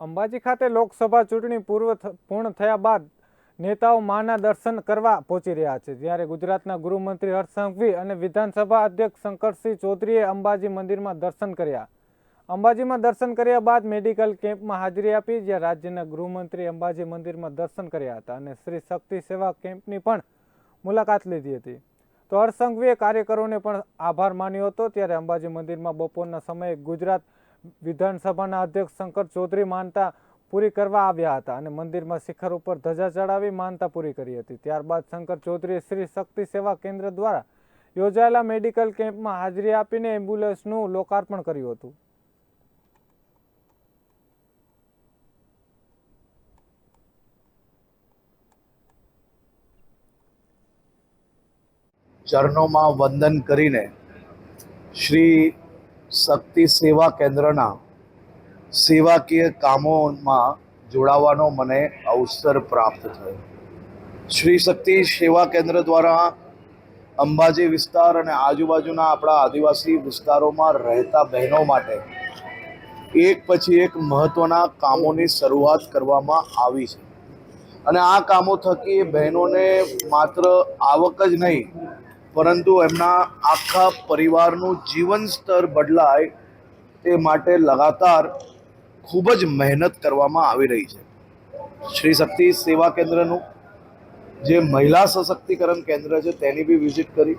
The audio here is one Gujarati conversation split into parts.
અંબાજી ખાતે લોકસભા ચૂંટણી પૂર્વ પૂર્ણ થયા બાદ નેતાઓ માના દર્શન કરવા પહોંચી રહ્યા છે. જ્યારે ગુજરાતના ગૃહમંત્રી હર્ષ સંઘવી અને વિધાનસભા અધ્યક્ષ શંકરસિંહ ચૌધરીએ અંબાજી મંદિરમાં દર્શન કર્યા. અંબાજીમાં દર્શન કર્યા બાદ મેડિકલ કેમ્પમાં હાજરી આપી, જ્યાં રાજ્યના ગૃહમંત્રી અંબાજી મંદિરમાં દર્શન કર્યા હતા અને શ્રી શક્તિ સેવા કેમ્પની પણ મુલાકાત લીધી હતી. તો હર્ષ સંઘવીએ કાર્યકરોને પણ આભાર માન્યો હતો. ત્યારે અંબાજી મંદિરમાં બપોરના સમયે ગુજરાત વિધાનસભાના અધ્યક્ષ શંકર ચૌધરી માનતા પૂરી કરવા આવ્યા હતા અને મંદિરમાં શિખર ઉપર ધજા ચડાવી માનતા પૂરી કરી હતી. ત્યારબાદ શંકર ચૌધરીએ શ્રી શક્તિ સેવા કેન્દ્ર દ્વારા યોજાયેલા મેડિકલ કેમ્પમાં હાજરી આપીને એમ્બ્યુલન્સનું લોકાર્પણ કર્યું હતું. ચરણોમાં વંદન કરીને શ્રી શક્તિ સેવા કેન્દ્રના સેવાકીય કામોમાં જોડાવાનો મને અવસર પ્રાપ્ત થયો. શ્રી શક્તિ સેવા કેન્દ્ર દ્વારા અંબાજી વિસ્તાર અને આજુબાજુના આપણા આદિવાસી વિસ્તારોમાં રહેતા બહેનો માટે એક પછી એક મહત્ત્વના કામોની શરૂઆત કરવામાં આવી છે. અને આ કામો થકી બહેનોને માત્ર આવક જ નહીં પરંતુ એમના આખા પરિવારનું જીવન સ્તર બદલાય તે માટે લગાતાર ખૂબ જ મહેનત કરવામાં આવી રહી છે. શ્રી શક્તિ સેવા કેન્દ્રનું જે મહિલા સશક્તિકરણ કેન્દ્ર છે તેની બી વિઝિટ કરી.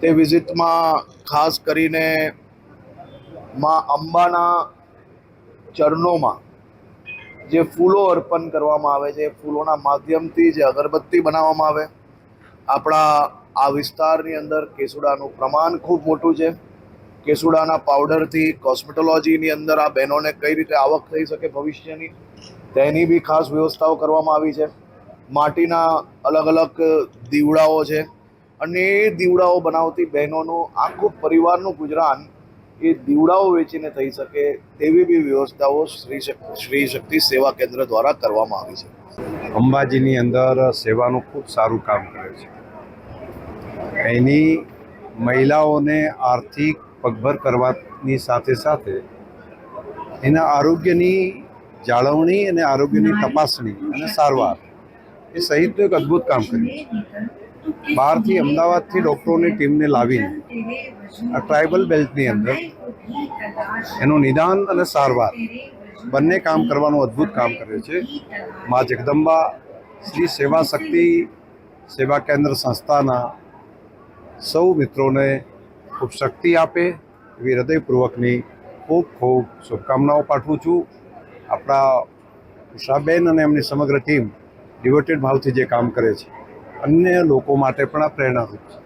તે વિઝિટમાં ખાસ કરીને માં અંબાના ચરણોમાં જે ફૂલો અર્પણ કરવામાં આવે છે ફૂલોના માધ્યમથી જે અગરબત્તી બનાવવામાં આવે, આપણા આ વિસ્તારની અંદર કેસુડાનું પ્રમાણ ખૂબ મોટું છે. કેસુડાના પાવડરથી કોસ્મેટોલોજીની અંદર આ બહેનોને કઈ રીતે આવક થઈ શકે ભવિષ્યની, તેની બી ખાસ વ્યવસ્થાઓ કરવામાં આવી છે. માટીના અલગ અલગ દીવડાઓ છે. અને એ દીવડાઓ બનાવતી બહેનોનું, આખું પરિવારનું ગુજરાન એ દીવડાઓ વેચીને થઈ શકે તેવી બી વ્યવસ્થાઓ શ્રી શ્રી શક્તિ સેવા કેન્દ્ર દ્વારા કરવામાં આવી છે. અંબાજીની અંદર સેવાનું ખૂબ સારું કામ કરે છે. એની મહિલાઓને આર્થિક પગભર કરવાની સાથે સાથે એના આરોગ્યની જાળવણી અને આરોગ્યની તપાસણી અને સારવાર એ સહિતનું એક અદ્ભુત કામ કર્યું છે. બહારથી અમદાવાદથી ડૉક્ટરોની ટીમને લાવીને આ ટ્રાઇબલ બેલ્ટની અંદર એનું નિદાન અને સારવાર બંને કામ કરવાનું અદ્ભુત કામ કરે છે. મા જગદંબા શ્રી સેવા શક્તિ સેવા કેન્દ્ર સંસ્થાના સૌ મિત્રોને ખૂબ શક્તિ આપે એવી હૃદયપૂર્વકની ખૂબ ખૂબ શુભકામનાઓ પાઠવું છું. આપણા ઉષાબેન અને એમની સમગ્ર ટીમ ડિવોટેડ ભાવથી જે કામ કરે છે, અન્ય લોકો માટે પણ આ પ્રેરણારૂપ છે.